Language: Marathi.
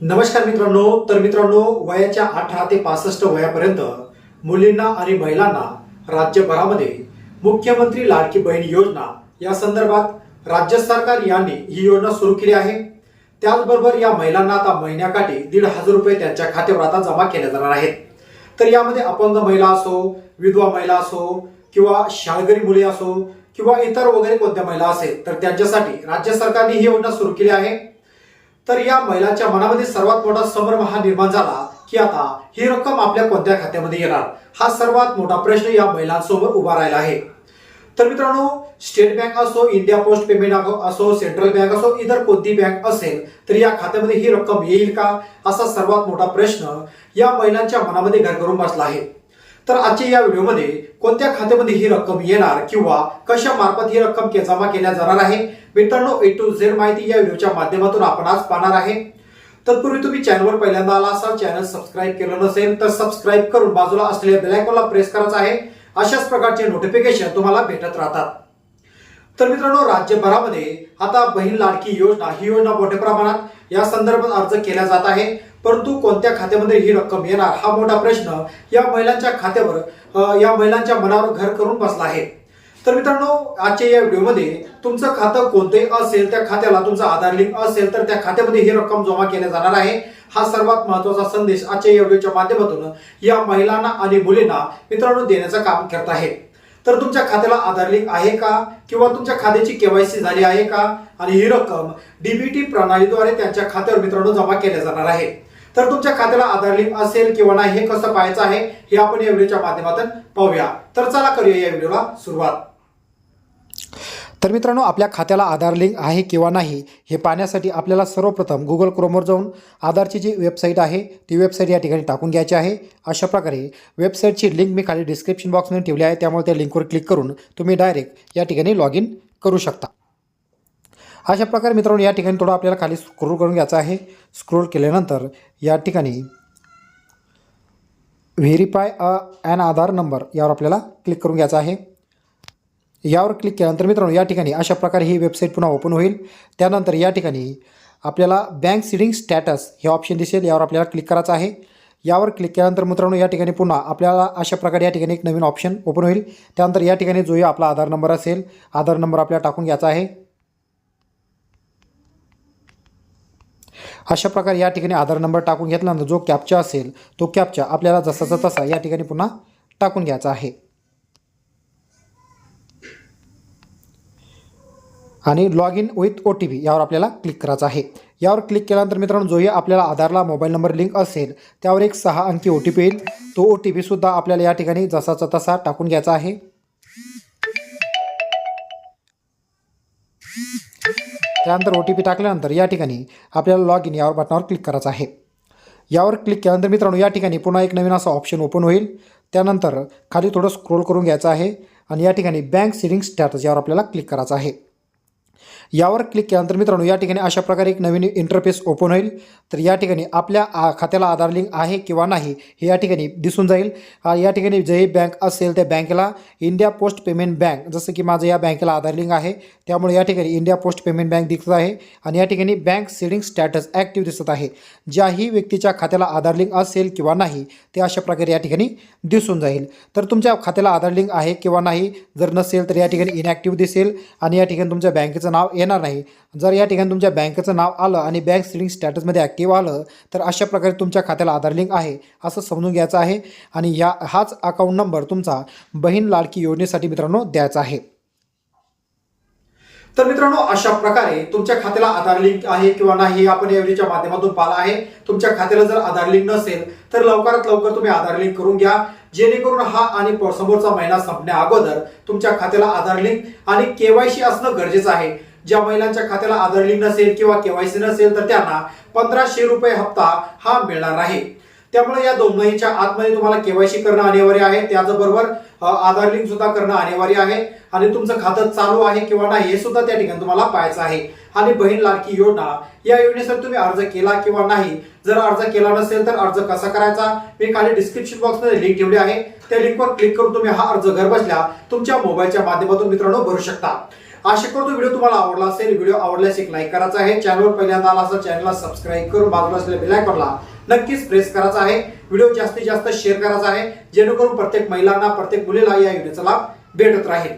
नमस्कार मित्रांनो तर मित्रांनो वयाच्या अठरा ते पासष्ट वयापर्यंत मुलींना आणि महिलांना राज्यभरामध्ये मुख्यमंत्री लाडकी बहीण योजना या संदर्भात राज्य सरकार यांनी ही योजना सुरू केली आहे. त्याचबरोबर या महिलांना आता महिन्याकाठी दीड हजार रुपये त्यांच्या खात्यावर आता जमा केले जाणार आहेत. तर यामध्ये अपंग महिला असो विधवा महिला असो किंवा शाळगरी मुली असो किंवा इतर वगैरे कोणत्या महिला असेल तर त्यांच्यासाठी राज्य सरकारने ही योजना सुरू केली आहे. तर या महिलांच्या मनामध्ये सर्वात मोठा संभ्रम हा निर्माण झाला की आता ही रक्कम आपल्या कोणत्या खात्यामध्ये येणार? हा सर्वात मोठा प्रश्न या महिलांसमोर उभा राहिला आहे. तर मित्रांनो स्टेट बँक असो इंडिया पोस्ट पेमेंट असो सेंट्रल बँक असो इतर कोणती बँक असेल तर या खात्यामध्ये ही रक्कम येईल का? असा सर्वात मोठा प्रश्न या महिलांच्या मनामध्ये घर करून बसला आहे. तर आजच्या या व्हिडिओमध्ये कोणत्या खात्यामध्ये ही रक्कम येणार किंवा कशा मार्फत ही रक्कम जमा केल्या जाणार आहे? मित्रांनो ए टू झेड माहिती या व्हिडिओच्या माध्यमातून आपण आज पाहणार आहे. तत्पूर्वी तुम्ही चॅनलवर पहिल्यांदा आला असाल चॅनल सबस्क्राईब केलं नसेल तर सबस्क्राईब करून बाजूला असलेल्या बेलायकॉनला प्रेस करायचं आहे. अशाच प्रकारचे नोटिफिकेशन तुम्हाला भेटत राहतात. तर मित्रांनो राज्यभरामध्ये आता बहीण लाडकी योजना ही योजना मोठ्या प्रमाणात या संदर्भात अर्ज केला जात आहे. परंतु कोणत्या खात्यामध्ये ही रक्कम येणार? हा मोठा प्रश्न या महिलांच्या खात्यावर या महिलांच्या मनावर घर करून बसला आहे. तर मित्रांनो आजच्या या व्हिडिओमध्ये तुमचं खातं कोणतंही असेल त्या खात्याला तुमचं आधार लिंक असेल तर त्या खात्यामध्ये ही रक्कम जमा केल्या जाणार आहे. हा सर्वात महत्त्वाचा संदेश आजच्या या व्हिडिओच्या माध्यमातून या महिलांना आणि मुलींना मित्रांनो देण्याचं काम करत आहे. तर तुमच्या खात्याला आधार लिंक आहे का? किंवा तुमच्या खात्याची केवायसी झाली आहे का? आणि ही रक्कम डीबीटी प्रणालीद्वारे त्यांच्या खात्यावर मित्रांनो जमा केल्या जाणार आहे. तर तुमच्या खात्याला आधार लिंक असेल किंवा नाही हे कसं पाहायचं आहे हे आपण या व्हिडिओच्या माध्यमातून पाहूया. तर चला करूया या व्हिडिओला सुरुवात. तर मित्रांनो आपल्या खात्याला आधार लिंक आहे किंवा नाही हे पाहण्यासाठी आपल्याला सर्वप्रथम गुगल क्रोमवर जाऊन आधारची जी वेबसाईट आहे ती वेबसाईट या ठिकाणी टाकून घ्यायची आहे. अशा प्रकारे वेबसाईटची लिंक मी खाली डिस्क्रिप्शन बॉक्समध्ये ठेवली आहे त्यामुळे त्या लिंकवर क्लिक करून तुम्ही डायरेक्ट या ठिकाणी लॉग इन करू शकता. अशा प्रकारे मित्रांनो या ठिकाणी थोडं आपल्याला खाली स्क्रोल करून घ्यायचं आहे. स्क्रोल केल्यानंतर या ठिकाणी verify a an Aadhaar number यावर आपल्याला क्लिक करून घ्यायचं आहे. यावर क्लिक केल्यानंतर मित्रांनो या ठिकाणी अशा प्रकारे ही वेबसाईट पुन्हा ओपन होईल. त्यानंतर या ठिकाणी आपल्याला बँक सिडिंग स्टॅटस हे ऑप्शन दिसेल यावर आपल्याला क्लिक करायचं आहे. यावर क्लिक केल्यानंतर मित्रांनो या ठिकाणी पुन्हा आपल्याला अशा प्रकारे या ठिकाणी एक नवीन ऑप्शन ओपन होईल. त्यानंतर या ठिकाणी जो आपला आधार नंबर असेल आधार नंबर आपल्याला टाकून घ्यायचा आहे. अशा प्रकारे या ठिकाणी आधार नंबर टाकून घेतल्यानंतर जो कॅपचा असेल तो कॅपचा आपल्याला जसाचा तसा या ठिकाणी पुन्हा टाकून घ्यायचा आहे. आणि log in with O T P यावर आपल्याला क्लिक करायचं आहे. यावर क्लिक केल्यानंतर मित्रांनो जोही आपल्याला आधारला मोबाईल नंबर लिंक असेल त्यावर एक सहा अंकी ओ टी पी येईल. तो ओ टी पीसुद्धा आपल्याला या ठिकाणी जसाचा तसा टाकून घ्यायचा आहे. त्यानंतर ओ टी पी टाकल्यानंतर या ठिकाणी आपल्याला लॉग इन यावर बटनावर क्लिक करायचं आहे. यावर क्लिक केल्यानंतर मित्रांनो या ठिकाणी पुन्हा एक नवीन असा ऑप्शन ओपन होईल. त्यानंतर खाली थोडं स्क्रोल करून घ्यायचं आहे आणि या ठिकाणी बँक सेविंग स्टॅटस यावर आपल्याला क्लिक करायचं आहे. यावर क्लिक केल्यानंतर मित्रांनो या ठिकाणी अशा प्रकारे एक नवीन इंटरफेस ओपन होईल. तर या ठिकाणी आपल्या आ खात्याला आधार लिंक आहे किंवा नाही हे या ठिकाणी दिसून जाईल. या ठिकाणी जे बँक असेल त्या बँकेला इंडिया पोस्ट पेमेंट बँक जसं की माझं या बँकेला आधार लिंक आहे त्यामुळे या ठिकाणी इंडिया पोस्ट पेमेंट बँक दिसत आहे आणि या ठिकाणी बँक सेडिंग स्टॅटस ॲक्टिव्ह दिसत आहे. ज्याही व्यक्तीच्या खात्याला आधार लिंक असेल किंवा नाही ते अशा प्रकारे या ठिकाणी दिसून जाईल. तर तुमच्या खात्याला आधार लिंक आहे किंवा नाही जर नसेल तर या ठिकाणी इनॅक्टिव्ह दिसेल आणि या ठिकाणी तुमच्या बँकेचं नाव येणार नाही. जर या ठिकाणी तुमच्या बँकेचं नाव आलं आणि बँक सिलिंग स्टॅटसमध्ये ॲक्टिव्ह आलं तर अशा प्रकारे तुमच्या खात्याला आधार लिंक आहे असं समजून घ्यायचं आहे. आणि या हाच अकाउंट नंबर तुमचा बहीण लाडकी योजनेसाठी मित्रांनो द्यायचा आहे. तर मित्रांनो अशा प्रकारे तुमच्या खात्याला आधार लिंक आहे किंवा नाही हे आपण या व्हिडिओच्या माध्यमातून पाहिलं आहे. तुमच्या खात्याला जर आधार लिंक नसेल तर लवकरात लवकर तुम्ही आधार लिंक करून घ्या. जेणेकरून हा आणि समोरचा महिना संपण्या अगोदर तुमच्या खात्याला आधार लिंक आणि केवायसी असणं गरजेचं आहे. ज्या महिलांच्या खात्याला आधार लिंक नसेल किंवा केवायसी नसेल तर त्यांना पंधराशे रुपये हप्ता हा मिळणार आहे. त्यामुळे या दोन महिन्याच्या आतमध्ये तुम्हाला केवायसी करणं अनिवार्य आहे. त्याचबरोबर आधार लिंक सुद्धा करणं अनिवार्य आहे. आणि तुमचं खातं चालू आहे किंवा नाही हे सुद्धा त्या ठिकाणी तुम्हाला पाहायचं आहे. आणि बहीण लाडकी योजना या योजनेसाठी तुम्ही अर्ज केला किंवा नाही जर अर्ज केला नसेल तर अर्ज कसा करायचा? मी खाली डिस्क्रिप्शन बॉक्समध्ये लिंक ठेवली आहे. त्या लिंकवर क्लिक करून तुम्ही हा अर्ज घर बसल्या तुमच्या मोबाईलच्या माध्यमातून मित्रांनो भरू शकता. आशा करतो व्हिडिओ तुम्हाला आवडला असेल व्हिडिओ आवडल्यास एक लाईक करायचा आहे. चॅनलवर पहिल्यांदा आला असेल चॅनलला सबस्क्राईब करून बाजूला असलेल्या बेलायकॉनला नक्कीच प्रेस करायचा आहे. व्हिडिओ जास्तीत जास्त शेअर करायचा आहे. जेणेकरून प्रत्येक महिलांना प्रत्येक मुलीला या योजनेचा लाभ भेटत राहील.